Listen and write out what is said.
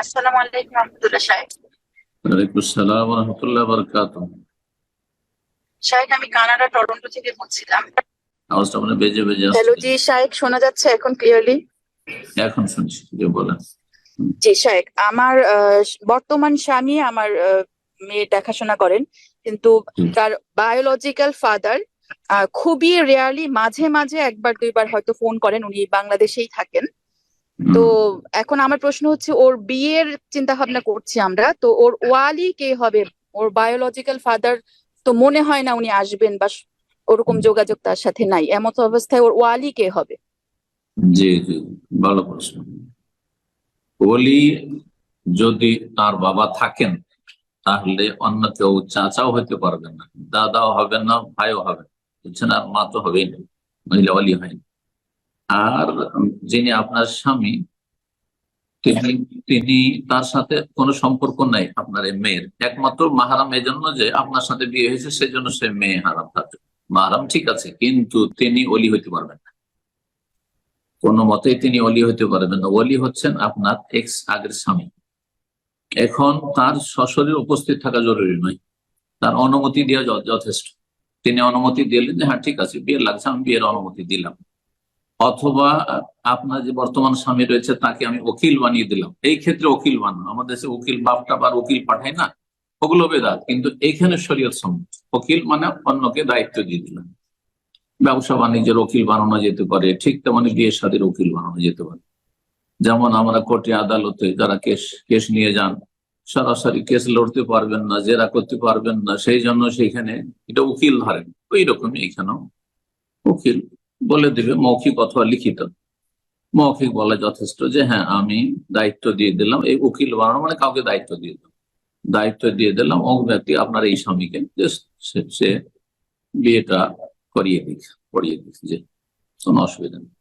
আসসালামু আলাইকুম রহমতুল্লাহ সাহেব ওয়ালাইকুম আসসালাম রহমতুল্লাহ বরকাত শাহেক আমি কানাডা টরন্টো থেকে বলছিলাম। আওয়াজটা মানে বেজে বেজে হ্যালো জি শাহেক শোনা যাচ্ছে এখন ক্লিয়ারলি এখন শুনছি যে বলেন। জি শাহেক আমার আহ, বর্তমান স্বামী আমার আহ, মেয়ে দেখাশোনা করেন কিন্তু তার বায়োলজিক্যাল ফাদার খুবই রেয়ারলি মাঝে মাঝে একবার দুইবার হয়তো ফোন করেন উনি বাংলাদেশেই থাকেন। তো এখন আমার প্রশ্ন হচ্ছে ওর বিয়ের চিন্তা ভাবনা করছি আমরা তো ওর ওয়ালি কে হবে? ওর বায়োলজিক্যাল ফাদার তো মনে হয় না উনি আসবেন বা ওরকম যোগাযোগ তার সাথে নাই। এমত অবস্থায় ওর ওয়ালি কে হবে? জি জি ভালো প্রশ্ন। ওলি যদি তার বাবা থাকেন তাহলে অন্য কেউ চাচাও হইতে পারবেন না দাদাও হবেন না ভাইও হবেন বুঝছেন? আর মা তো হবেই না মহিলা অলি হয়নি আর যিনি আপনার স্বামী, তিনি তিনি তার সাথে কোনো সম্পর্ক নাই আপনার এই মেয়ের। একমাত্র মাহারাম এই জন্য যে আপনার সাথে বিয়ে হয়েছে, সেজন্য সে মেয়ে হারাম থাকবে মাহারাম ঠিক আছে, কিন্তু তিনি অলি হইতে পারবেন না। কোনো মতেই তিনি অলি হইতে পারবেন না। অলি হচ্ছেন আপনার এক্স আগের স্বামী। এখন তার সশরীর উপস্থিত থাকা জরুরি নয়। তার অনুমতি দেওয়া যথেষ্ট। তিনি অনুমতি দিলেন যে হ্যাঁ ঠিক আছে, বিয়ে লাগছে, আমি বিয়ের অনুমতি দিলাম। অথবা আপনার যে বর্তমান স্বামী রয়েছে, তাকে আমি উকিল বানিয়ে দিলাম। এই ক্ষেত্রে উকিল বানানো। আমাদের দেশে উকিল বাপটা বা উকিল পাঠায় না? ওগুলো বেদাত কিন্তু এইখানে শরীয়ত সম্মত। উকিল মানে অন্যকে দায়িত্ব দিয়ে দিলাম। ব্যবসা বাণিজ্যের উকিল বানানো যেতে পারে। ঠিক তেমনি বিয়ে শাদীর উকিল বানানো যেতে পারে। যেমন আমরা কোর্টে আদালতে যারা কেস কেস নিয়ে যান, সরাসরি কেস লড়তে পারবেন না, জেরা করতে পারবেন না, সেই জন্য সেইখানে এটা উকিল ধরেন। ওই রকমই এখানেও উকিল বলে দিবে, মৌখিক অথবা লিখিত। মৌখিক বলে যথেষ্ট যে হ্যাঁ আমি দায়িত্ব দিয়ে দিলাম, এই উকিল বানানো মানে কাউকে দায়িত্ব দিয়ে দিলাম। দায়িত্ব দিয়ে দিলাম, অমুক ব্যক্তি আপনার এই স্বামীকে, যে সে- সে বিয়েটা করিয়ে দিক করিয়ে দিক, যে কোনো অসুবিধা নেই।